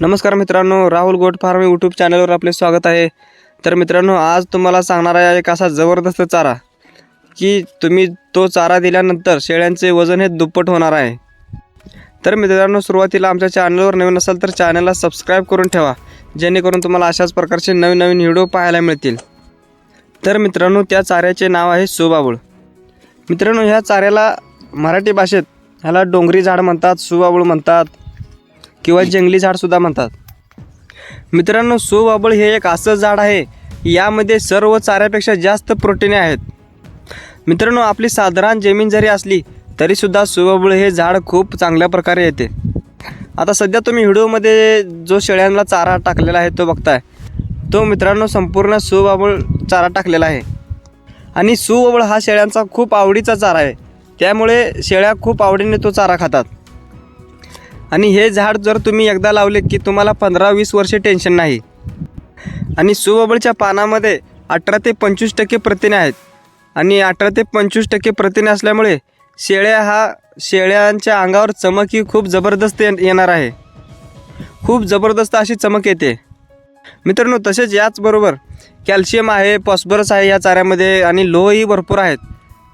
नमस्कार मित्रांनो Rahul goat farm YouTube चॅनलवर आपले स्वागत आहे. तर मित्रांनो आज तुम्हाला सांगणार आहे एक असा जबरदस्त चारा की तुम्ही तो चारा दिल्यानंतर शेळ्यांचे वजन हे दुप्पट होणार आहे. तर मित्रांनो सुरुवातीला आमच्या चॅनलवर नवीन असाल तर चॅनलला सबस्क्राईब करून ठेवा जेणेकरून तुम्हाला अशाच प्रकारचे नवीन नवीन व्हिडिओ पाहायला मिळतील. तर मित्रांनो त्या चाऱ्याचे नाव आहे सुबाबूळ. मित्रांनो ह्या चाऱ्याला मराठी भाषेत ह्याला डोंगरी झाड म्हणतात सुबाबूळ म्हणतात. किंवा जंगली झाडसुद्धा म्हणतात. मित्रांनो सुबाबळ हे एक असं झाड आहे यामध्ये सर्व चाऱ्यापेक्षा जास्त प्रोटीने आहेत. मित्रांनो आपली साधारण जमीन जरी असली तरीसुद्धा सुबाबळ हे झाड खूप चांगल्या प्रकारे येते. आता सध्या तुम्ही व्हिडिओमध्ये जो शेळ्यांना चारा टाकलेला आहे तो बघताय तो मित्रांनो संपूर्ण सुबाबळ चारा टाकलेला आहे. आणि सुबाबळ हा शेळ्यांचा खूप आवडीचा चारा आहे त्यामुळे शेळ्या खूप आवडीने तो चारा खातात. आणि हे झाड जर तुम्ही एकदा लावले की तुम्हाला पंधरा वीस वर्षे टेन्शन नाही. आणि सुबबळच्या पानामध्ये अठरा ते पंचवीस टक्के प्रथिने आहेत. आणि अठरा ते पंचवीस टक्के प्रथिने असल्यामुळे शेळ्या हा शेळ्यांच्या अंगावर चमक ही खूप जबरदस्त ये- येणार आहे. खूप जबरदस्त अशी चमक येते. मित्रांनो तसेच याचबरोबर कॅल्शियम आहे फॉस्फरस आहे या चाऱ्यामध्ये आणि लोहही भरपूर आहेत.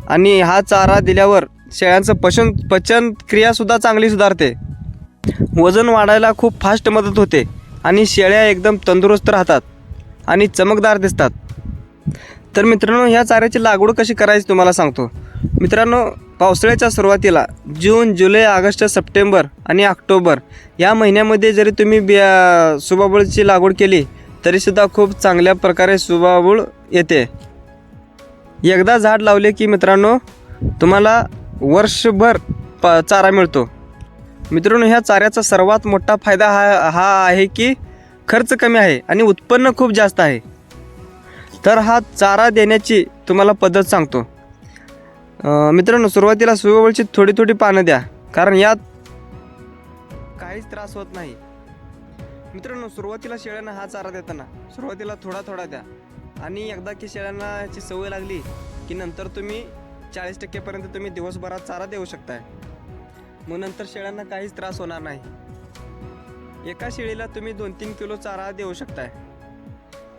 आणि हा चारा दिल्यावर शेळ्यांचं पचन पचन क्रियासुद्धा चांगली सुधारते. वजन वाढायला खूप फास्ट मदत होते आणि शेळ्या एकदम तंदुरुस्त राहतात आणि चमकदार दिसतात. तर मित्रांनो ह्या चाऱ्याची लागवड कशी करायची तुम्हाला सांगतो. मित्रांनो पावसाळ्याच्या सुरुवातीला जून जुलै ऑगस्ट सप्टेंबर आणि ऑक्टोबर या महिन्यामध्ये जरी तुम्ही बिया सुबाबूळची लागवड केली तरीसुद्धा खूप चांगल्या प्रकारे सुबाबूळ येते. एकदा झाड लावले की मित्रांनो तुम्हाला वर्षभर प चारा मिळतो. मित्रांनो ह्या चाऱ्याचा सर्वात मोठा फायदा हा हा आहे की खर्च कमी आहे आणि उत्पन्न खूप जास्त आहे. तर हा चारा देण्याची तुम्हाला पद्धत सांगतो. मित्रांनो सुरुवातीला सुवळची थोडी थोडी पानं द्या कारण यात काहीच त्रास होत नाही. मित्रांनो सुरुवातीला शेळ्यांना हा चारा देताना सुरुवातीला थोडा थोडा द्या. आणि एकदा की शेळ्यांना याची सवय लागली की नंतर तुम्ही चाळीस टक्केपर्यंत तुम्ही दिवसभरात चारा देऊ शकताय. मग नंतर शेळ्यांना काहीच त्रास होणार नाही. एका शेळीला तुम्ही दोन तीन किलो चारा देऊ शकताय.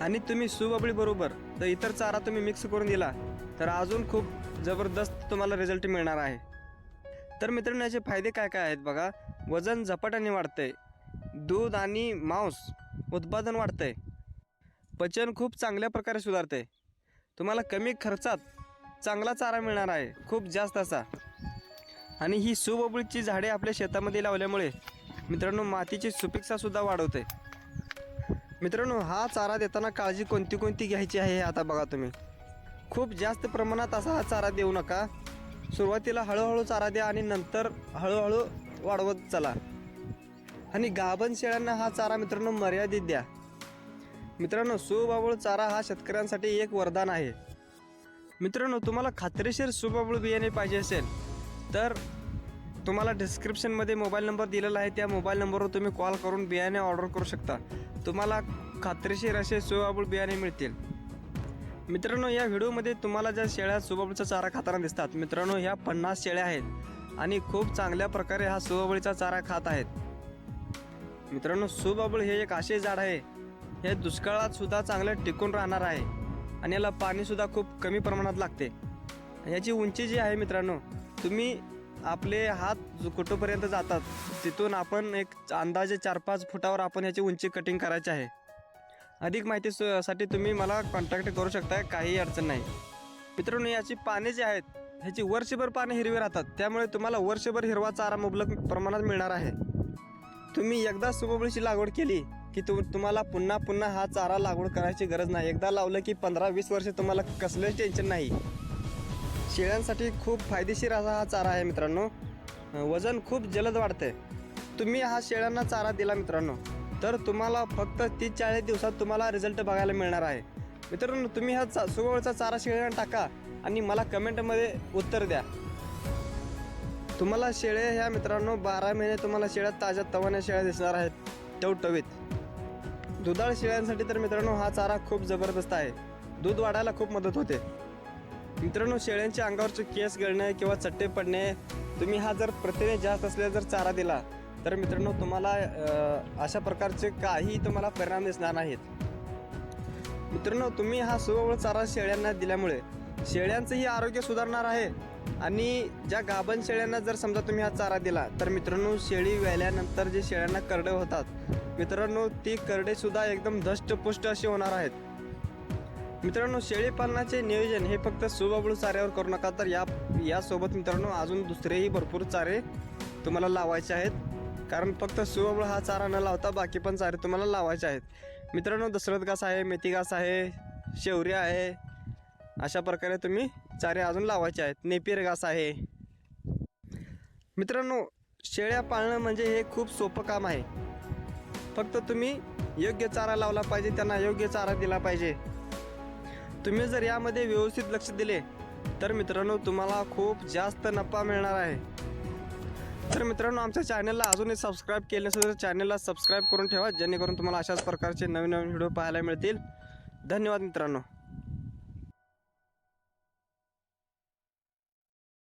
आणि तुम्ही सुबबळी बरोबर जर इतर चारा तुम्ही मिक्स करून दिला तर अजून खूप जबरदस्त तुम्हाला रिझल्ट मिळणार आहे. तर मित्रांनो याचे फायदे काय काय आहेत बघा. वजन झपाट्याने वाढतंय. दूध आणि मांस उत्पादन वाढतंय. पचन खूप चांगल्या प्रकारे सुधारते तुम्हाला कमी खर्चात चांगला चारा मिळणार आहे. खूप जास्त असा. आणि ही सुबबुळीची झाडे आपल्या शेतामध्ये लावल्यामुळे मित्रांनो मातीची सुपिकतासुद्धा वाढवते. मित्रांनो हा चारा देताना काळजी कोणती कोणती घ्यायची आहे हे आता बघा तुम्ही. खूप जास्त प्रमाणात असा हा चारा देऊ नका. सुरुवातीला हळूहळू चारा द्या आणि नंतर हळूहळू वाढवत चला. आणि गाभण शेळ्यांना हा चारा मित्रांनो मर्यादित द्या. मित्रांनो सुबाबूळ चारा हा शेतकऱ्यांसाठी एक वरदान आहे. मित्रांनो तुम्हाला खात्रीशीर सुबाबूळ बियाणे पाहिजे असेल तर तुम्हाला डिस्क्रिप्शनमध्ये मोबाईल नंबर दिलेला आहे. त्या मोबाईल नंबरवर तुम्ही कॉल करून बियाणे ऑर्डर करू शकता. तुम्हाला खात्रीशीर असे सुबाबूळ बियाणे मिळतील. मित्रांनो या व्हिडिओमध्ये तुम्हाला ज्या शेळ्या सुबाबूळचा चारा खाताना दिसतात मित्रांनो ह्या पन्नास शेळ्या आहेत. आणि खूप चांगल्या प्रकारे हा सुबाबूळचा चारा खात आहेत. मित्रांनो सोबाबळ हे एक असे झाड आहे. हे दुष्काळात सुद्धा चांगलं टिकून राहणार आहे. आणि याला पाणीसुद्धा खूप कमी प्रमाणात लागते. याची उंची जी आहे मित्रांनो तुम्ही आपले हात कुठंपर्यंत जातात तिथून आपण एक अंदाजे चार पाच फुटावर आपण याची उंची कटिंग करायची आहे. अधिक माहिती साठी तुम्ही मला कॉन्टॅक्ट करू शकता काही अडचण नाही. मित्रांनो याची पाने जी आहेत ह्याची वर्षभर पाने हिरवी राहतात. त्यामुळे तुम्हाला वर्षभर हिरवा चारा मुबलक प्रमाणात मिळणार आहे. तुम्ही एकदा सुबबळीची लागवड केली की तु तुम्हाला पुन्हा पुन्हा हा चारा लागवड करायची गरज नाही. एकदा लावलं की पंधरा वीस वर्ष तुम्हाला कसलंच टेन्शन नाही. शेळ्यांसाठी खूप फायदेशीर असा हा चारा आहे मित्रांनो. वजन खूप जलद वाढते तुम्ही हा शेळ्यांना चारा दिला मित्रांनो तर तुम्हाला फक्त तीस चाळीस दिवसात तुम्हाला रिझल्ट बघायला मिळणार आहे. मित्रांनो तुम्ही हा चा सुगवळचा चारा शेळ्यांना टाका आणि मला कमेंटमध्ये उत्तर द्या. तुम्हाला शेळे ह्या मित्रांनो बारा महिने तुम्हाला शेळ्या ताज्या तवान्या शेळ्या दिसणार आहेत टवटवीत. दुधाळ शेळ्यांसाठी तर मित्रांनो हा चारा खूप जबरदस्त आहे. दूध वाढायला खूप मदत होते. मित्रांनो शेळ्यांच्या अंगावरचे केस गळणे किंवा चट्टे पडणे तुम्ही हा जर प्रथिने जास्त असलेला जर चारा दिला तर मित्रांनो तुम्हाला अशा प्रकारचे काही तुम्हाला परिणाम दिसणार नाहीत. मित्रांनो तुम्ही हा सुवळ चारा शेळ्यांना दिल्यामुळे शेळ्यांचंही आरोग्य सुधारणार आहे आणि ज्या गाभण शेळ्यांना जर समजा तुम्ही हा चारा दिला तर मित्रांनो शेळी व्याल्यानंतर जे शेळ्यांना करडे होतात मित्रांनो ती करडेसुद्धा एकदम धष्टपुष्ट अशी होणार आहेत. मित्रांनो शेळी पालनाचे नियोजन हे फक्त सुबाबळू चाऱ्यावर करू नका तर या यासोबत मित्रांनो अजून दुसरेही भरपूर चारे तुम्हाला लावायचे आहेत. कारण फक्त सुबाबळ हा चारा न लावता बाकी पण चारे तुम्हाला लावायचे आहेत. मित्रांनो दशरथ घास आहे मेथी घास आहे शेवरी आहे. अशा प्रकारे तुम्ही चारे अजून लावायचे आहेत. नेपीर घास आहे. मित्रांनो शेळ्या पाळणं म्हणजे हे खूप सोपं काम आहे. फक्त तुम्ही योग्य चारा लावला पाहिजे त्यांना योग्य चारा दिला पाहिजे. तुम्ही जर यामध्ये व्यवस्थित लक्ष दिले तर मित्रांनो तुम्हाला खूप जास्त नफा मिळणार आहे. तर मित्रांनो आमच्या चॅनलला अजूनही सबस्क्राईब केले नसेल तर चॅनलला सबस्क्राईब करून ठेवा जेणेकरून तुम्हाला अशाच प्रकारचे नवीन नवीन व्हिडिओ पाहायला मिळतील. धन्यवाद मित्रांनो.